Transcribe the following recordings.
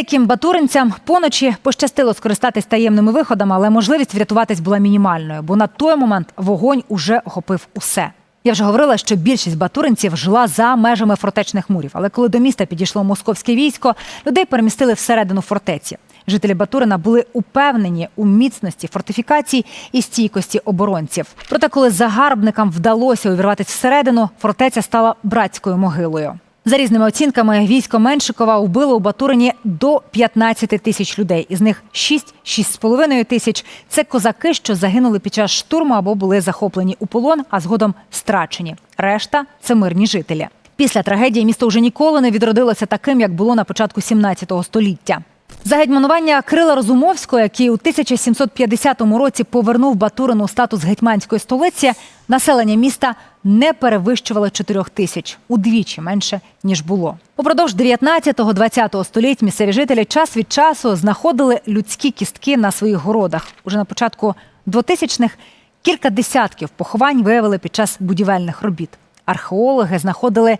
Деяким батуринцям поночі пощастило скористатись таємними виходами, але можливість врятуватись була мінімальною, бо на той момент вогонь уже охопив усе. Я вже говорила, що більшість батуринців жила за межами фортечних мурів. Але коли до міста підійшло московське військо, людей перемістили всередину фортеці. Жителі Батурина були упевнені у міцності фортифікацій і стійкості оборонців. Проте, коли загарбникам вдалося увірватися всередину, фортеця стала братською могилою. За різними оцінками, військо Меншикова вбило у Батурині до 15 тисяч людей. Із них 6-6,5 тисяч – це козаки, що загинули під час штурму або були захоплені у полон, а згодом страчені. Решта – це мирні жителі. Після трагедії місто вже ніколи не відродилося таким, як було на початку 17 століття. За гетьманування Крила Розумовського, який у 1750 році повернув Батурину статус гетьманської столиці, населення міста не перевищувало 4 тисяч, удвічі менше ніж було. Упродовж 19-20 століть місцеві жителі час від часу знаходили людські кістки на своїх городах. Уже на початку 2000-х кілька десятків поховань виявили під час будівельних робіт. Археологи знаходили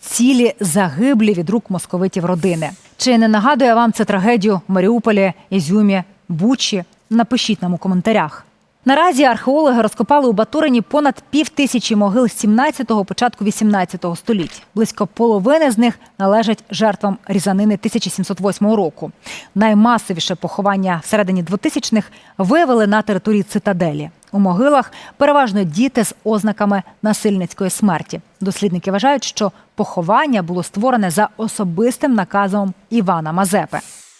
цілі загиблі від рук московитів родини. Чи не нагадує вам це трагедію в Маріуполі, Ізюмі, Бучі? Напишіть нам у коментарях. Наразі археологи розкопали у Батурині понад пів тисячі могил 17-го, початку 18-го століть. Близько половини з них належать жертвам різанини 1708 року. Наймасовіше поховання всередині 2000-х виявили на території цитаделі. У могилах переважно діти з ознаками насильницької смерті. Дослідники вважають, що поховання було створене за особистим наказом Івана Мазепи.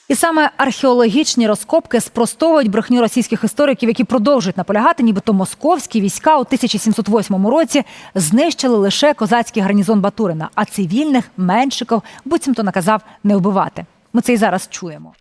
І саме археологічні розкопки спростовують брехню російських істориків, які продовжують наполягати, нібито московські війська у 1708 році знищили лише козацький гарнізон Батурина, а цивільних меншиков буцімто наказав не вбивати. Ми це і зараз чуємо.